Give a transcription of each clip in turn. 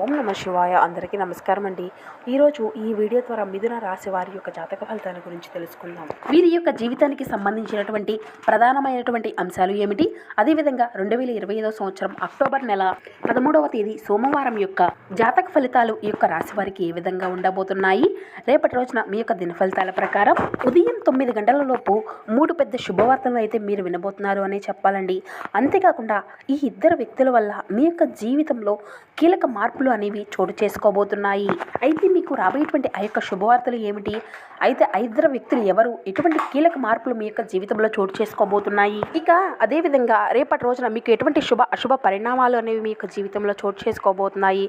ఓం నమ శివాయ. అందరికీ నమస్కారం అండి. ఈరోజు ఈ వీడియో ద్వారా మిథున రాశి వారి యొక్క జాతక ఫలితాల గురించి తెలుసుకుందాం. వీరి యొక్క జీవితానికి సంబంధించినటువంటి ప్రధానమైనటువంటి అంశాలు ఏమిటి? అదేవిధంగా రెండు వేల ఇరవై ఐదో సంవత్సరం అక్టోబర్ నెల పదమూడవ తేదీ సోమవారం యొక్క జాతక ఫలితాలు ఈ యొక్క రాశి వారికి ఏ విధంగా ఉండబోతున్నాయి? రేపటి రోజున మీ యొక్క దిన ఫలితాల ప్రకారం ఉదయం తొమ్మిది గంటల లోపు మూడు పెద్ద శుభవార్తలు అయితే మీరు వినబోతున్నారు అనే చెప్పాలండి. అంతేకాకుండా ఈ ఇద్దరు వ్యక్తుల వల్ల మీ యొక్క జీవితంలో కీలక మార్పులు అనేవి చోటు చేసుకోబోతున్నాయి. అయితే మీకు రాబోయేటువంటి ఆ యొక్క శుభవార్తలు ఏమిటి? అయితే ఇద్దరు వ్యక్తులు ఎవరు? ఎటువంటి కీలక మార్పులు మీ యొక్క జీవితంలో చోటు చేసుకోబోతున్నాయి? ఇక అదేవిధంగా రేపటి రోజున మీకు ఎటువంటి శుభ అశుభ పరిణామాలు అనేవి మీ యొక్క జీవితంలో చోటు చేసుకోబోతున్నాయి?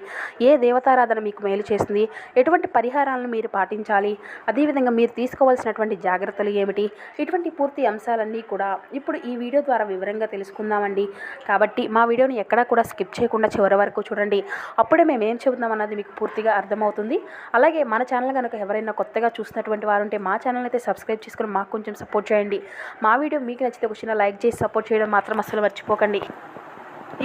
ఏ దేవతారాధన మీకు మేలు చేస్తుంది ఎటువంటి పరిహారాలను మీరు పాటించాలి? అదేవిధంగా మీరు తీసుకోవాల్సినటువంటి జాగ్రత్తలు ఏమిటి? ఇటువంటి పూర్తి అంశాలన్నీ కూడా ఇప్పుడు ఈ వీడియో ద్వారా వివరంగా తెలుసుకుందామండి. కాబట్టి మా వీడియోని ఎక్కడా కూడా స్కిప్ చేయకుండా చివరి వరకు చూడండి. అప్పుడు మేము ఏం చెబుతున్నాం అన్నది మీకు పూర్తిగా అర్థమవుతుంది. అలాగే మన ఛానల్ కనుక ఎవరైనా కొత్తగా చూసినటువంటి వారు ఉంటే మా ఛానల్ అయితే సబ్స్క్రైబ్ చేసుకుని మాకు కొంచెం సపోర్ట్ చేయండి. మా వీడియో మీకు నచ్చితే ఒక చిన్న లైక్ చేసి సపోర్ట్ చేయడం మాత్రం అసలు మర్చిపోకండి.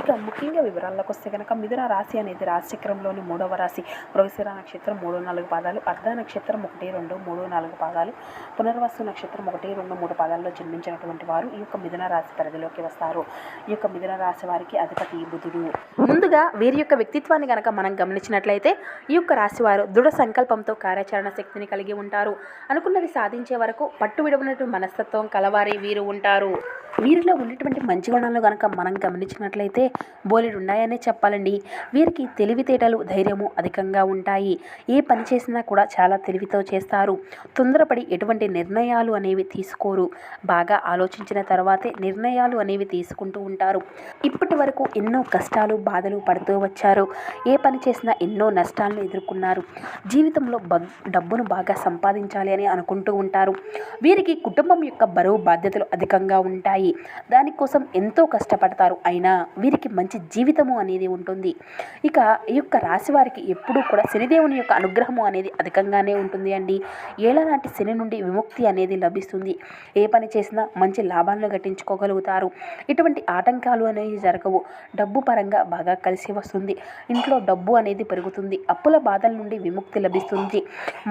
ఇక ముఖ్యంగా వివరాల్లోకి వస్తే కనుక మిథున రాశి అనేది రాశిచక్రంలోని మూడవ రాశి. మృగశిర నక్షత్రం మూడు నాలుగు పాదాలు అర్ధ నక్షత్రం ఒకటి రెండు మూడు నాలుగు పాదాలు పునర్వసు నక్షత్రం ఒకటి రెండు మూడు పాదాల్లో జన్మించినటువంటి వారు ఈ యొక్క మిథున రాశి పరిధిలోకి వస్తారు. ఈ యొక్క మిథున రాశి వారికి అధిపతి బుధుడు. ముందుగా వీరి యొక్క వ్యక్తిత్వాన్ని కనుక మనం గమనించినట్లయితే ఈ యొక్క రాశి వారు దృఢ సంకల్పంతో కార్యాచరణ శక్తిని కలిగి ఉంటారు. అనుకున్నది సాధించే వరకు పట్టు విడవనటువంటి మనస్తత్వం కలవారి వీరు ఉంటారు. వీరిలో ఉన్నటువంటి మంచి గుణాలను కనుక మనం గమనించినట్లయితే బోలెడు ఉన్నాయనే చెప్పాలండి. వీరికి తెలివితేటలు ధైర్యము అధికంగా ఉంటాయి. ఏ పని చేసినా కూడా చాలా తెలివితో చేస్తారు. తొందరపడి ఎటువంటి నిర్ణయాలు అనేవి తీసుకోరు. బాగా ఆలోచించిన తర్వాతే నిర్ణయాలు అనేవి తీసుకుంటూ ఉంటారు. ఇప్పటి వరకు ఎన్నో కష్టాలు బాధలు పడుతూ వచ్చారు. ఏ పని చేసినా ఎన్నో నష్టాలను ఎదుర్కొన్నారు. జీవితంలో బ డబ్బును బాగా సంపాదించాలి అని అనుకుంటూ ఉంటారు. వీరికి కుటుంబం యొక్క బరువు బాధ్యతలు అధికంగా ఉంటాయి. దానికోసం ఎంతో కష్టపడతారు. అయినా వీరికి మంచి జీవితము అనేది ఉంటుంది. ఇక ఈ యొక్క రాశి వారికి ఎప్పుడూ కూడా శనిదేవుని యొక్క అనుగ్రహము అనేది అధికంగానే ఉంటుంది అండి. ఏళ్ళనాటి శని నుండి విముక్తి అనేది లభిస్తుంది. ఏ పని చేసినా మంచి లాభాలను గట్టించుకోగలుగుతారు. ఇటువంటి ఆటంకాలు అనేవి జరగవు. డబ్బు పరంగా బాగా కలిసి వస్తుంది. ఇంట్లో డబ్బు అనేది పెరుగుతుంది. అప్పుల బాధల నుండి విముక్తి లభిస్తుంది.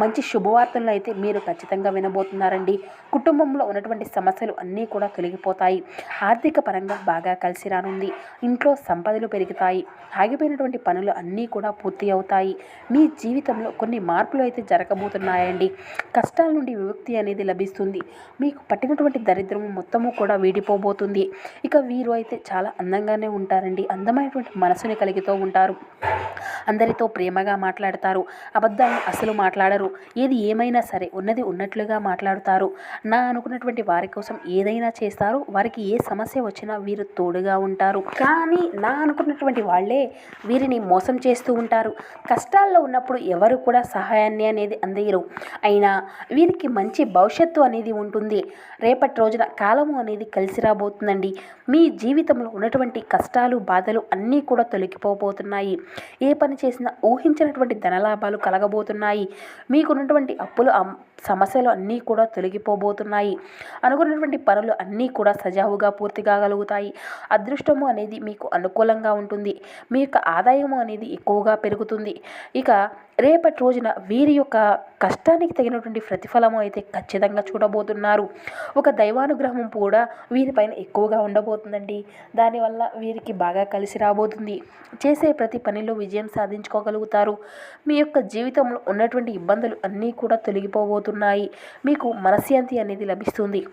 మంచి శుభవార్తలను అయితే మీరు ఖచ్చితంగా వినబోతున్నారండి. కుటుంబంలో ఉన్నటువంటి సమస్యలు అన్నీ కూడా తొలగిపోతాయి. ఆర్థిక పరంగా బాగా కలిసి రానుంది. ఇంట్లో సంపదలు పెరుగుతాయి. ఆగిపోయినటువంటి పనులు అన్నీ కూడా పూర్తి అవుతాయి. మీ జీవితంలో కొన్ని మార్పులు అయితే జరగబోతున్నాయండి. కష్టాల నుండి విముక్తి అనేది లభిస్తుంది. మీకు పట్టినటువంటి దరిద్రము మొత్తము కూడా వీడిపోబోతుంది. ఇక వీరు అయితే చాలా అందంగానే ఉంటారండి. అందమైనటువంటి మనసుని కలిగితో ఉంటారు. అందరితో ప్రేమగా మాట్లాడతారు. అబద్ధాలను అసలు మాట్లాడరు. ఏది ఏమైనా సరే ఉన్నది ఉన్నట్లుగా మాట్లాడుతారు. నా అనుకున్నటువంటి వారి కోసం ఏదైనా చేస్తారు. వారికి ఏ సమస్య వచ్చినా వీరు తోడుగా ఉంటారు. కానీ నా అనుకున్నటువంటి వాళ్ళే వీరిని మోసం చేస్తూ ఉంటారు. కష్టాల్లో ఉన్నప్పుడు ఎవరు కూడా సహాయాన్ని అనేది అందయ్యరు అయినా వీరికి మంచి భవిష్యత్తు అనేది ఉంటుంది. రేపటి రోజున కాలము అనేది కలిసి రాబోతుందండి. మీ జీవితంలో ఉన్నటువంటి కష్టాలు బాధలు అన్నీ కూడా తొలగిపోబోతున్నాయి. ఏ పని చేసినా ఊహించినటువంటి ధనలాభాలు కలగబోతున్నాయి. మీకున్నటువంటి అప్పులు సమస్యలు అన్నీ కూడా తొలగిపోబోతున్నాయి. అనుకున్నటువంటి పనులు అన్నీ కూడా సజావుగా పూర్తి కాగలుగుతాయి. అదృష్టము అనేది మీకు అనుకూలంగా ఉంటుంది. మీ యొక్క ఆదాయము అనేది ఎక్కువగా పెరుగుతుంది. ఇక రేపటి రోజున వీరి యొక్క కష్టానికి తగినటువంటి ప్రతిఫలము అయితే ఖచ్చితంగా చూడబోతున్నారు. ఒక దైవానుగ్రహం కూడా వీరిపైన ఎక్కువగా ఉండబోతుందండి. దానివల్ల వీరికి బాగా కలిసి రాబోతుంది. చేసే ప్రతి పనిలో విజయం సాధించుకోగలుగుతారు. మీ యొక్క జీవితంలో ఉన్నటువంటి ఇబ్బందులు అన్నీ కూడా తొలగిపోబోతున్నాయి. మీకు మనశ్శాంతి అనేది లభిస్తుంది.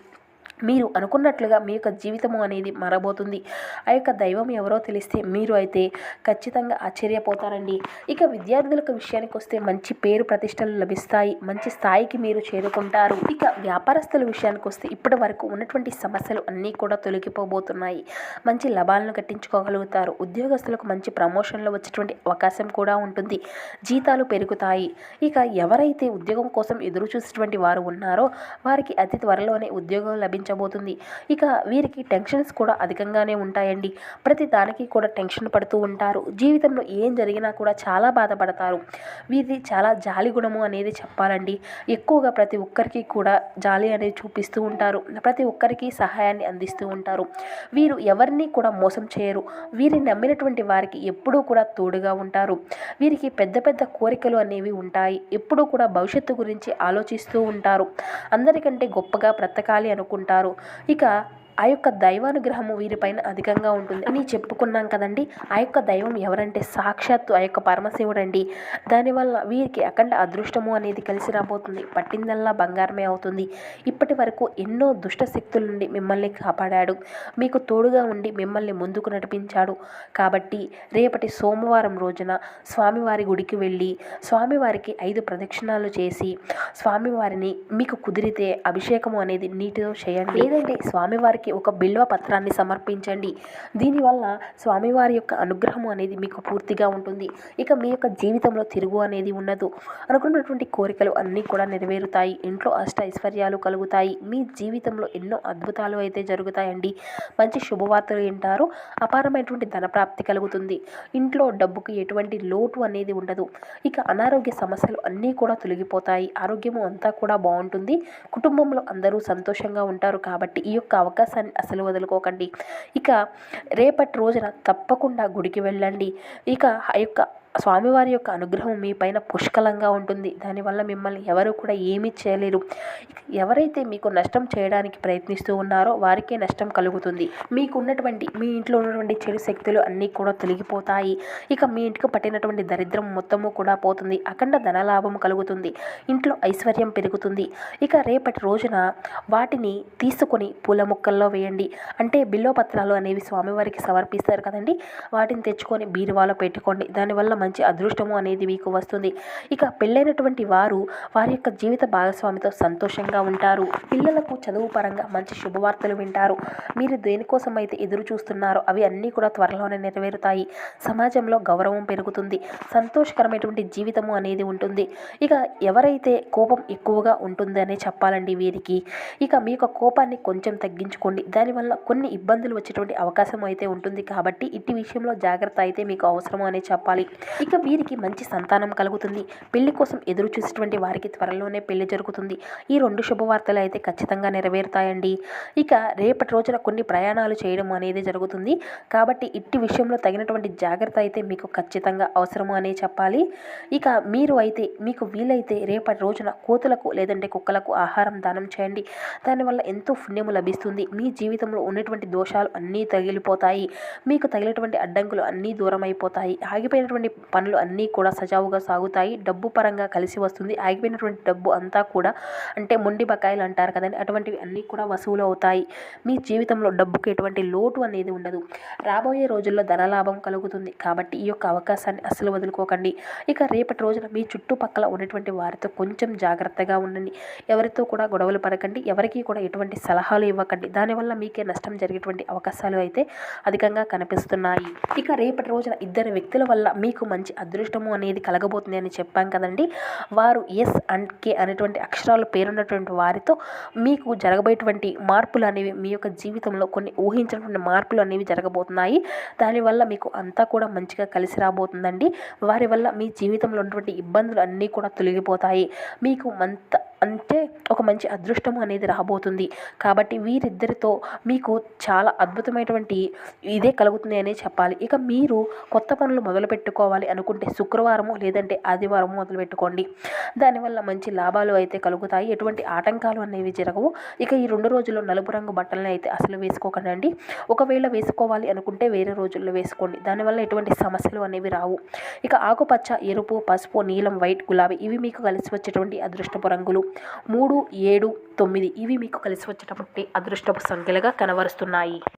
మీరు అనుకున్నట్లుగా మీ యొక్క జీవితము అనేది మారబోతుంది. ఆ యొక్క దైవం ఎవరో తెలిస్తే మీరు అయితే ఖచ్చితంగా ఆశ్చర్యపోతారండి. ఇక విద్యార్థులకు విషయానికి వస్తే మంచి పేరు ప్రతిష్టలు లభిస్తాయి. మంచి స్థాయికి మీరు చేరుకుంటారు. ఇక వ్యాపారస్తుల విషయానికి వస్తే ఇప్పటి వరకు ఉన్నటువంటి సమస్యలు అన్నీ కూడా తొలగిపోబోతున్నాయి. మంచి లాభాలను కట్టించుకోగలుగుతారు. ఉద్యోగస్తులకు మంచి ప్రమోషన్లు వచ్చేటువంటి అవకాశం కూడా ఉంటుంది. జీతాలు పెరుగుతాయి. ఇక ఎవరైతే ఉద్యోగం కోసం ఎదురు చూసేటువంటి వారు ఉన్నారో వారికి అతి త్వరలోనే ఉద్యోగం లభించ కనిపించబోతుంది ఇక వీరికి టెన్షన్స్ కూడా అధికంగానే ఉంటాయండి. ప్రతి దానికి కూడా టెన్షన్ పడుతూ ఉంటారు. జీవితంలో ఏం జరిగినా కూడా చాలా బాధపడతారు. వీరిది చాలా జాలి గుణము అనేది చెప్పాలండి. ఎక్కువగా ప్రతి ఒక్కరికి కూడా జాలి అనేది చూపిస్తూ ఉంటారు. ప్రతి ఒక్కరికి సహాయాన్ని అందిస్తూ ఉంటారు. వీరు ఎవరిని కూడా మోసం చేయరు. వీరిని నమ్మినటువంటి వారికి ఎప్పుడూ కూడా తోడుగా ఉంటారు. వీరికి పెద్ద పెద్ద కోరికలు అనేవి ఉంటాయి. ఎప్పుడూ కూడా భవిష్యత్తు గురించి ఆలోచిస్తూ ఉంటారు. అందరికంటే గొప్పగా బ్రతకాలి అనుకుంటారు. ఇక ఆ యొక్క దైవానుగ్రహము వీరిపైన అధికంగా ఉంటుంది అని చెప్పుకున్నాం కదండి. ఆ యొక్క దైవం ఎవరంటే సాక్షాత్తు ఆ యొక్క పరమశివుడు అండి దానివల్ల వీరికి అఖండ అదృష్టము అనేది కలిసి రాబోతుంది. పట్టిందల్లా బంగారమే అవుతుంది. ఇప్పటి వరకు ఎన్నో దుష్ట శక్తుల నుండి మిమ్మల్ని కాపాడాడు. మీకు తోడుగా ఉండి మిమ్మల్ని ముందుకు నడిపించాడు. కాబట్టి రేపటి సోమవారం రోజున స్వామివారి గుడికి వెళ్ళి స్వామివారికి ఐదు ప్రదక్షిణాలు చేసి స్వామివారిని మీకు కుదిరితే అభిషేకము అనేది నీటితో చేయండి. లేదంటే స్వామివారికి ఒక బిల్వ పత్రాన్ని సమర్పించండి. దీనివల్ల స్వామివారి యొక్క అనుగ్రహం అనేది మీకు పూర్తిగా ఉంటుంది. ఇక మీ యొక్క జీవితంలో తిరుగు అనేది ఉండదు. అనుకున్నటువంటి కోరికలు అన్నీ కూడా నెరవేరుతాయి. ఇంట్లో అష్ట ఐశ్వర్యాలు కలుగుతాయి. మీ జీవితంలో ఎన్నో అద్భుతాలు అయితే జరుగుతాయండి. మంచి శుభవార్తలు వింటారు. అపారమైనటువంటి ధనప్రాప్తి కలుగుతుంది. ఇంట్లో డబ్బుకి ఎటువంటి లోటు అనేది ఉండదు. ఇక అనారోగ్య సమస్యలు అన్నీ కూడా తొలగిపోతాయి. ఆరోగ్యము అంతా కూడా బాగుంటుంది. కుటుంబంలో అందరూ సంతోషంగా ఉంటారు కాబట్టి ఈ యొక్క అవకాశాన్ని అసలు వదులుకోకండి. ఇక రేపటి రోజున తప్పకుండా గుడికి వెళ్ళండి. ఇక ఆ యొక్క స్వామివారి యొక్క అనుగ్రహం మీ పైన పుష్కలంగా ఉంటుంది. దానివల్ల మిమ్మల్ని ఎవరు కూడా ఏమీ చేయలేరు. ఎవరైతే మీకు నష్టం చేయడానికి ప్రయత్నిస్తూ ఉన్నారో వారికే నష్టం కలుగుతుంది. మీకు ఉన్నటువంటి మీ ఇంట్లో ఉన్నటువంటి చెడు శక్తులు అన్నీ కూడా తొలగిపోతాయి. ఇక మీ ఇంటికి పట్టినటువంటి దరిద్రం మొత్తము కూడా పోతుంది. అఖండ ధనలాభం కలుగుతుంది. ఇంట్లో ఐశ్వర్యం పెరుగుతుంది. ఇక రేపటి రోజున వాటిని తీసుకొని పూల మొక్కల్లో వేయండి. అంటే బిల్లోపత్రాలు అనేవి స్వామివారికి సమర్పిస్తారు కదండి. వాటిని తెచ్చుకొని బీరువాలో పెట్టుకోండి. దానివల్ల మంచి అదృష్టము అనేది మీకు వస్తుంది. ఇక పెళ్ళైనటువంటి వారు వారి యొక్క జీవిత భాగస్వామితో సంతోషంగా ఉంటారు. పిల్లలకు చదువు పరంగా మంచి శుభవార్తలు వింటారు. మీరు దేనికోసం అయితే ఎదురు చూస్తున్నారో అవి అన్నీ కూడా త్వరలోనే నెరవేరుతాయి. సమాజంలో గౌరవం పెరుగుతుంది. సంతోషకరమైనటువంటి జీవితము అనేది ఉంటుంది. ఇక ఎవరైతే కోపం ఎక్కువగా ఉంటుందనే చెప్పాలండి వీరికి. ఇక మీ యొక్క కోపాన్ని కొంచెం తగ్గించుకోండి. దానివల్ల కొన్ని ఇబ్బందులు వచ్చేటువంటి అవకాశం అయితే ఉంటుంది. కాబట్టి ఇట్టి విషయంలో జాగ్రత్త అయితే మీకు అవసరం అనే చెప్పాలి. ఇక వీరికి మంచి సంతానం కలుగుతుంది. పెళ్ళి కోసం ఎదురు చూసేటువంటి వారికి త్వరలోనే పెళ్ళి జరుగుతుంది. ఈ రెండు శుభవార్తలు అయితే ఖచ్చితంగా నెరవేరుతాయండి. ఇక రేపటి రోజున కొన్ని ప్రయాణాలు చేయడం అనేది జరుగుతుంది. కాబట్టి ఇట్టి విషయంలో తగినటువంటి జాగ్రత్త అయితే మీకు ఖచ్చితంగా అవసరము అనే చెప్పాలి. ఇక మీరు అయితే మీకు వీలైతే రేపటి రోజున కోతులకు లేదంటే కుక్కలకు ఆహారం దానం చేయండి. దానివల్ల ఎంతో పుణ్యము లభిస్తుంది. మీ జీవితంలో ఉన్నటువంటి దోషాలు అన్నీ తగిలిపోతాయి. మీకు తగిలినటువంటి అడ్డంకులు అన్నీ దూరం అయిపోతాయి ఆగిపోయినటువంటి పనులు అన్నీ కూడా సజావుగా సాగుతాయి. డబ్బు పరంగా కలిసి వస్తుంది. ఆగిపోయినటువంటి డబ్బు అంతా కూడా అంటే మొండి బకాయిలు అంటారు కదండి. అటువంటివి అన్నీ కూడా వసూలు అవుతాయి. మీ జీవితంలో డబ్బుకి ఎటువంటి లోటు అనేది ఉండదు. రాబోయే రోజుల్లో ధనలాభం కలుగుతుంది. కాబట్టి ఈ యొక్క అవకాశాన్ని అస్సలు వదులుకోకండి. ఇక రేపటి రోజున మీ చుట్టుపక్కల ఉన్నటువంటి వారితో కొంచెం జాగ్రత్తగా ఉండండి. ఎవరితో కూడా గొడవలు పడకండి. ఎవరికి కూడా ఎటువంటి సలహాలు ఇవ్వకండి. దానివల్ల మీకే నష్టం జరిగేటువంటి అవకాశాలు అయితే అధికంగా కనిపిస్తున్నాయి. ఇక రేపటి రోజున ఇద్దరు వ్యక్తుల వల్ల మీకు మంచి అదృష్టము అనేది కలగబోతుంది అని చెప్పాం కదండి. వారు ఎస్ అండ్ కే అనేటువంటి అక్షరాలు పేరున్నటువంటి వారితో మీకు జరగబోయేటువంటి మార్పులు అనేవి మీ యొక్క జీవితంలో కొన్ని ఊహించినటువంటి మార్పులు అనేవి జరగబోతున్నాయి. దానివల్ల మీకు అంతా కూడా మంచిగా కలిసి రాబోతుందండి. వారి వల్ల మీ జీవితంలో ఉన్నటువంటి ఇబ్బందులు అన్నీ కూడా తొలగిపోతాయి. మీకు మంత అంటే ఒక మంచి అదృష్టం అనేది రాబోతుంది. కాబట్టి వీరిద్దరితో మీకు చాలా అద్భుతమైనటువంటి ఇదే కలుగుతుంది అనే చెప్పాలి. ఇక మీరు కొత్త పనులు మొదలు పెట్టుకోవాలి అనుకుంటే శుక్రవారము లేదంటే ఆదివారము మొదలు పెట్టుకోండి దానివల్ల మంచి లాభాలు అయితే కలుగుతాయి. ఎటువంటి ఆటంకాలు అనేవి జరగవు. ఇక ఈ రెండు రోజుల్లో నలుపు రంగు బట్టలని అయితే అసలు వేసుకోకండి ఒకవేళ వేసుకోవాలి అనుకుంటే వేరే రోజుల్లో వేసుకోండి. దానివల్ల ఎటువంటి సమస్యలు అనేవి రావు. ఇక ఆకుపచ్చ ఎరుపు పసుపు నీలం వైట్ గులాబీ ఇవి మీకు కలిసి వచ్చేటువంటి అదృష్టపు రంగులు. మూడు ఏడు తొమ్మిది ఇవి మీకు కలిసి వచ్చేటటువంటి అదృష్టపు సంఖ్యలుగా కనబరుస్తున్నాయి.